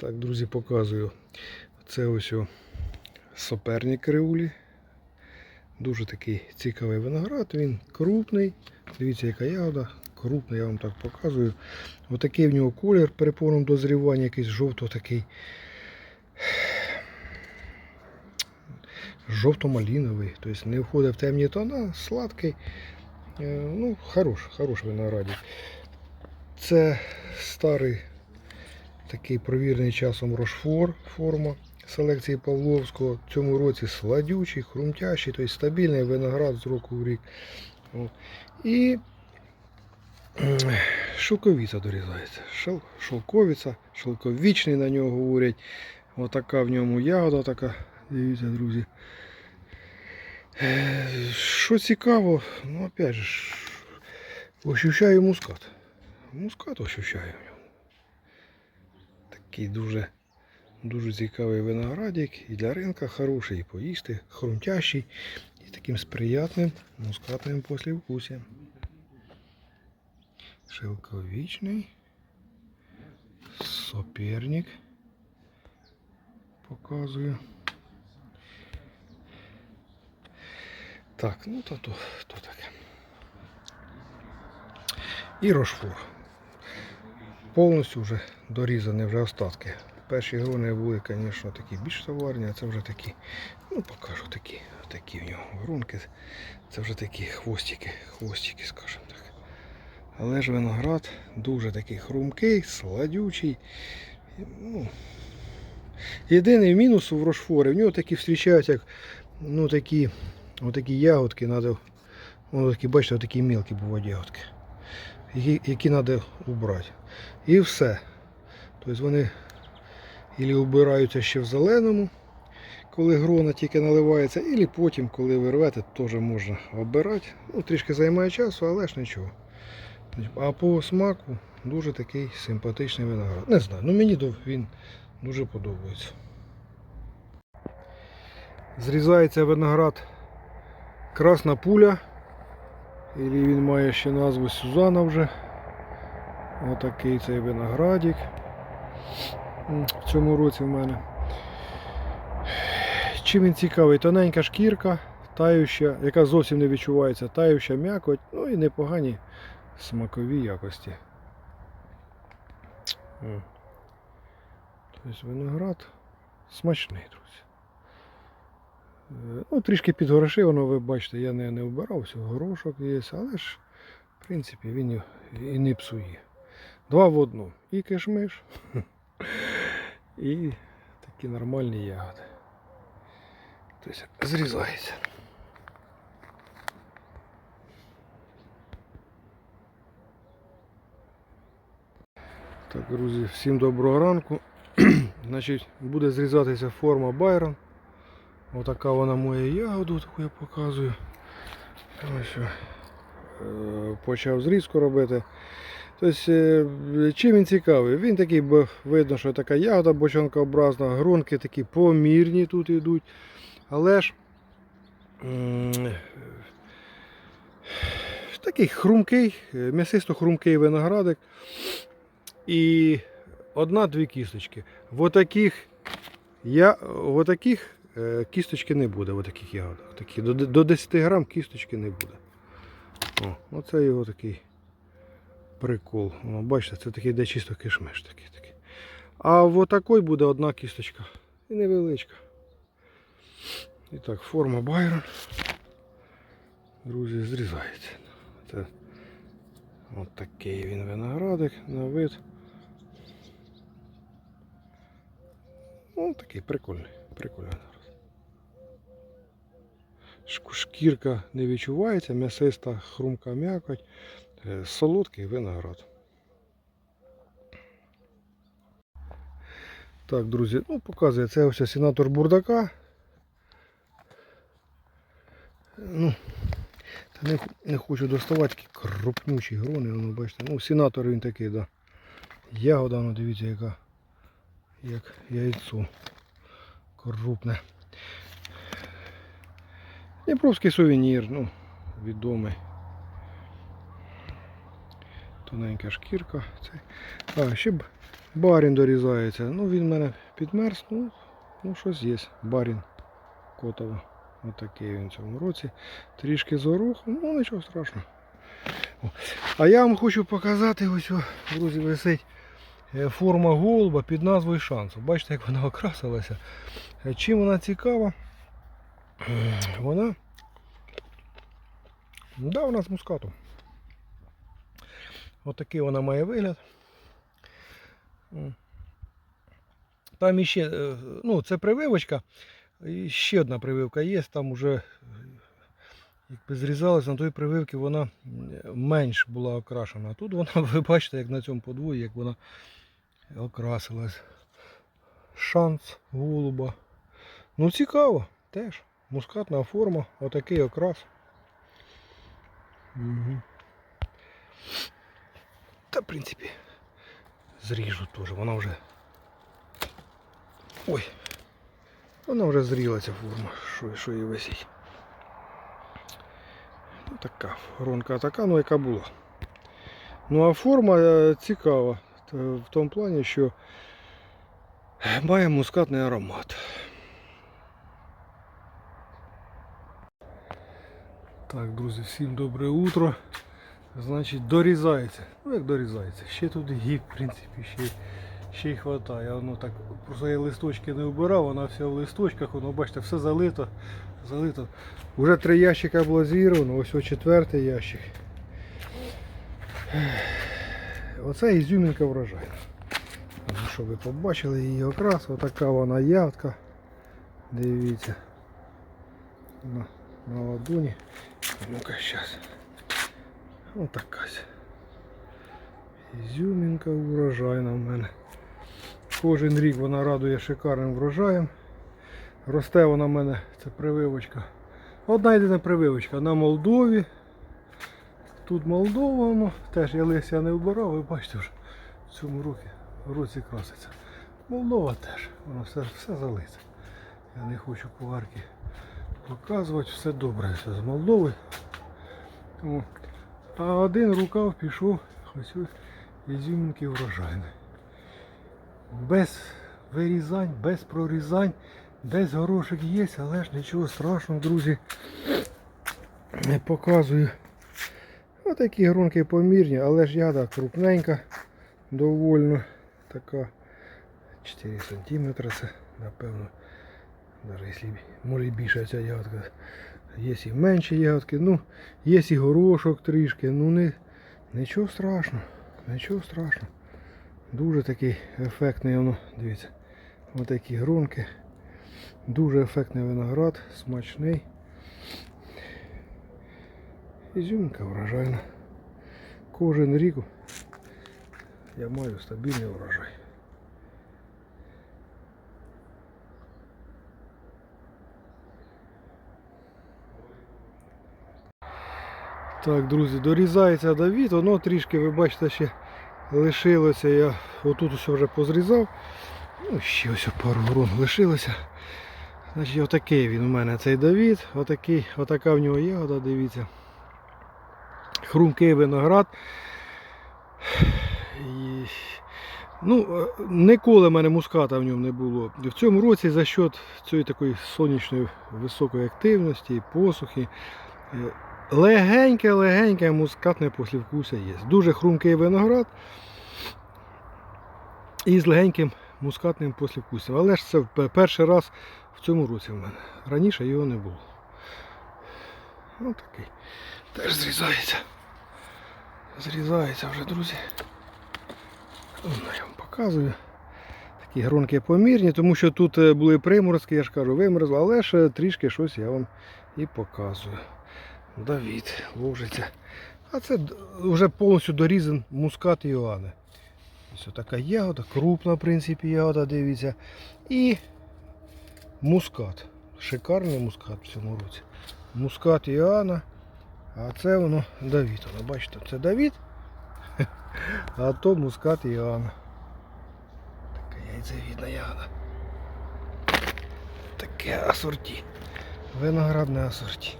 Так, друзі, показую. Це ось о соперник креулі. Дуже такий цікавий виноград. Він крупний. Дивіться, яка ягода. Крупний, я вам так показую. Отакий в нього колір при повному дозріванні, якийсь жовто такий. Жовто-маліновий. Тобто не входить в темні тона, сладкий. Е, Ну, хорош, хорош виноградик. Це старий такий провірений часом Рошфор форма селекції Павловського. В цьому році сладючий, хрумтящий, тобто стабільний виноград з року в рік. І м, дорізається. Шовковиця, шовковічний на нього говорять. Отака в ньому ягода така. Дивіться, друзі. Що цікаво, ну опять же, ощущаю мускат. Мускат ощущаю в ньому. Такий дуже, дуже цікавий виноградик. І для ринка хороший, і поїсти, хрумтящий, і таким сприятним мускатним послівкусям. Шелковічний. Соперник. Показую. Так, ну то, то, то таке. І рошфор. Повністю вже дорізані вже остатки. Перші грони були, звісно, такі більш товарні, а це вже такі, ну покажу такі, такі в нього гронки. Це вже такі хвостики, хвостики, скажімо так. Але ж виноград дуже такий хрумкий, сладючий. Ну, єдиний мінус у рошфорі, в нього такі зустрічаються, як ну, такі, отакі ягодки, надо, воно такі, бачите, такі мелкі бувають ягодки, які, треба убрати. І все. Тобто вони ілі убираються ще в зеленому, коли грона тільки наливається, і потім, коли ви рвете, теж можна обирати. Ну, трішки займає часу, але ж нічого. А по смаку дуже такий симпатичний виноград. Не знаю, ну мені він дуже подобається. Зрізається виноград Красна пуля. І він має ще назву Сюзана вже. Отакий цей виноградик. В цьому році в мене. Чим він цікавий? Тоненька шкірка, тающа, яка зовсім не відчувається, тающа м'якоть, ну і непогані смакові якості. Тобто виноград смачний, друзі. Е, Ну, трішки підгорошив, воно ви бачите, я не, не вбирав, все, горошок є, але ж, в принципі, він і не псує. Два в одну. І кишмиш, і такі нормальні ягоди. Тобто зрізається. Так, друзі, всім доброго ранку. Значить, буде зрізатися форма Байрон. Отака вона моя ягоду, таку я показую. Ось, е, почав зрізку робити. Тобто, е, чим він цікавий? Він такий, бо видно, що така ягода бочонкообразна, грунки такі помірні тут йдуть. Але ж такий хрумкий, е, м'ясисто хрумкий виноградик. І одна-дві кісточки. В отаких, я, в отаких кісточки не буде, в отаких ягодах. Такі, до, до 10 грам кісточки не буде. О, оце його такий прикол. О, бачите, це такий де чисто кишмиш такий, такий. А в отакой буде одна кісточка. І невеличка. І так, форма Байрон. Друзі, зрізається. Це От такий він виноградик на вид. Ну, такий прикольний, прикольний Шкірка не відчувається, м'ясиста хрумка м'якоть, Е, солодкий виноград. Так, друзі, ну показує це ось сенатор бурдака. Ну, не, не хочу доставати такі крупнючі грони, воно бачите. Ну, сенатор він такий, да. Ягода, ну дивіться, яка як яйцо. Крупне. Дніпровський сувенір, ну, відомий. Тоненька шкірка. Це. А, ще Барін дорізається. Ну він в мене підмерз, ну, ну щось є. Барін Котова. Отакий він в цьому році. Трішки з ну нічого страшного. А я вам хочу показати, ось, о, друзі, висить е, форма голуба під назвою шансу. Бачите, як вона окрасилася. Е, Чим вона цікава? Вона. Да, вона з мускатом. Отакий вона має вигляд. Там іще, е, ну, це прививочка. І ще одна прививка є, там вже якби зрізалась, на той прививці вона менш була окрашена. А тут вона, ви бачите, як на цьому подвої, як вона окрасилась. Шанс голуба. Ну цікаво, теж. Мускатна форма, отакий окрас. Угу. Та, в принципі, зріжу теж, вона вже. Ой, вона вже зріла ця форма, що, що її висить. Ну, така воронка така, ну яка була. Ну а форма е, цікава. Т- В тому плані, що має мускатний аромат. Так, друзі, всім добре утро. Значить, дорізається. Ну як дорізається. Ще тут гіб, в принципі, ще, ще й хватає. Воно так просто я листочки не вбирав, вона вся в листочках, воно бачите, все залито. залито. Уже три ящика було зірвано, ось ось четвертий ящик. Оце ізюмінка врожайна. Ну, Щоб ви побачили її окрас, отака вона ягодка. Дивіться. На, на ладоні. Ну-ка зараз. Отака. сь. Ізюмінка урожайна в мене. Кожен рік вона радує шикарним врожаєм. Росте вона в мене, це прививочка. Одна єдина прививочка на Молдові. Тут Молдова, воно теж я листя не вбирав, ви бачите вже в цьому році, році краситься. Молдова теж, воно все, все залите. Я не хочу поварки показувати, все добре, все з Молдови. Тому, а один рукав пішов ось ізюмінки врожайний. Без вирізань, без прорізань, десь горошок є, але ж нічого страшного, друзі. Не показую. Отакі гронки помірні, але ж яда крупненька, довольно така 4 см це, напевно. Навіть може і більша ця ягодка. Є і менші ягодки, ну, є і горошок трішки, ну не, нічого страшного, нічого страшного. Дуже такий ефектний воно, дивіться, отакі гронки. Дуже ефектний виноград, смачний. Ізюмка врожайна. Кожен рік я маю стабільний урожай. Так, друзі, дорізається Давід, воно трішки, ви бачите, ще лишилося. Я отут ось вже позрізав. Ну, ще ось пару грон лишилося. Значить, отакий він у мене цей Давід, отакий, отака в нього ягода, дивіться. Хрумкий виноград. І, ну, е, ніколи в мене муската в ньому не було. В цьому році за счет цієї такої сонячної високої активності і посухи. Е, Легеньке-легеньке мускатне послівкуся є. Дуже хрумкий виноград і з легеньким мускатним послівкусом. Але ж це перший раз в цьому році в мене. Раніше його не було. Ось такий. Теж зрізається. Зрізається вже, друзі. Ну, я вам показую. Такі гронки помірні, тому що тут е, були приморозки, я ж кажу, вимерзло, але ж трішки щось я вам і показую. Давід ложиться. А це вже повністю дорізан мускат Іоанни. Ось така ягода, крупна, в принципі, ягода, дивіться. І мускат. Шикарний мускат в цьому році. Мускат Іоанна. А це воно Давід. Воно, бачите, це Давід. А то мускат Іоанна. Така яйцевідна ягода. Таке асорті. Виноградне асорті.